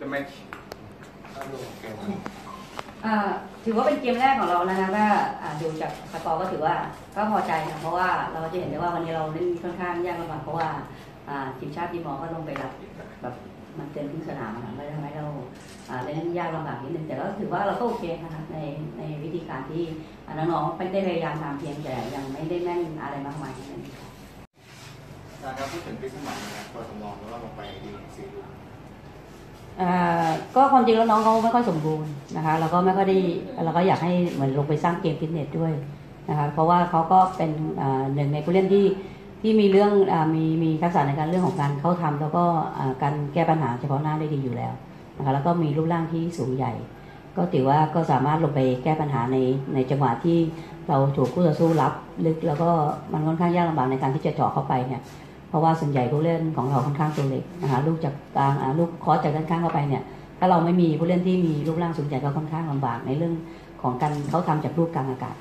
the match อ่าถือว่าเป็นเกมแรกของเรานะคะก็อ่าดูจากสกอร์ก็ถือว่าก็พอใจนะเพราะว่าเราจะเห็นได้ว่าวันนี้เราเล่นค่อนข้างยากลำบากเพราะว่าอ่าทีมชาติทีมมอก็ลงไปรับแบบมันเกินครึ่งสนามนะคะไม่ทำให้เราอ่าเล่นยากลำบากนิดนึงแต่ก็ถือว่าเราก็โอเคนะคะในในวิธีการที่อ่าน้องๆไม่ได้พยายามทำเพียงแต่ยังไม่ได้แม่นอะไรมากมายนั่นเองค่ะนะครับพูดถึงพิสมัยนะครับตัวสำรองแล้วก็ลงไปดีซีดูอ่า ก็ความจริงแล้วน้องเขาไม่ค่อยสมบูรณ์นะคะเราก็ไม่ค่อยได้เราก็อยากให้เหมือนลงไปสร้างเกมฟิตเนสด้วยนะคะเพราะว่าเขาก็เป็นหนึ่งในผู้เล่นที่ที่มีเรื่องอมีมีทักษะในการเรื่องของการเข้าทำแล้วก็การแก้ปัญหาเฉพาะหน้าได้ดีอยู่แล้วนะคะแล้วก็มีรูปร่างที่สูงใหญ่ ก็ถือว่าก็สามารถลงไปแก้ปัญหาในในจังหวะที่เราถูกคู่ต่อสู้รับลึกแล้วก็มันค่อนข้างยากลำบากในการที่จะเจาะเข้าไปเนี่ย เพราะว่าส่วนใหญ่ผู้เล่นของเราค่อนข้างตัวเล็กนะคะลูกจากกลางลูกคอสจากด้านข้างเข้าไปเนี่ยถ้าเราไม่มีผู้เล่นที่มีรูปร่างสูงใหญ่ก็ค่อนข้างลำบากในเรื่องของการเขาทำจากรูปกลางอากาศ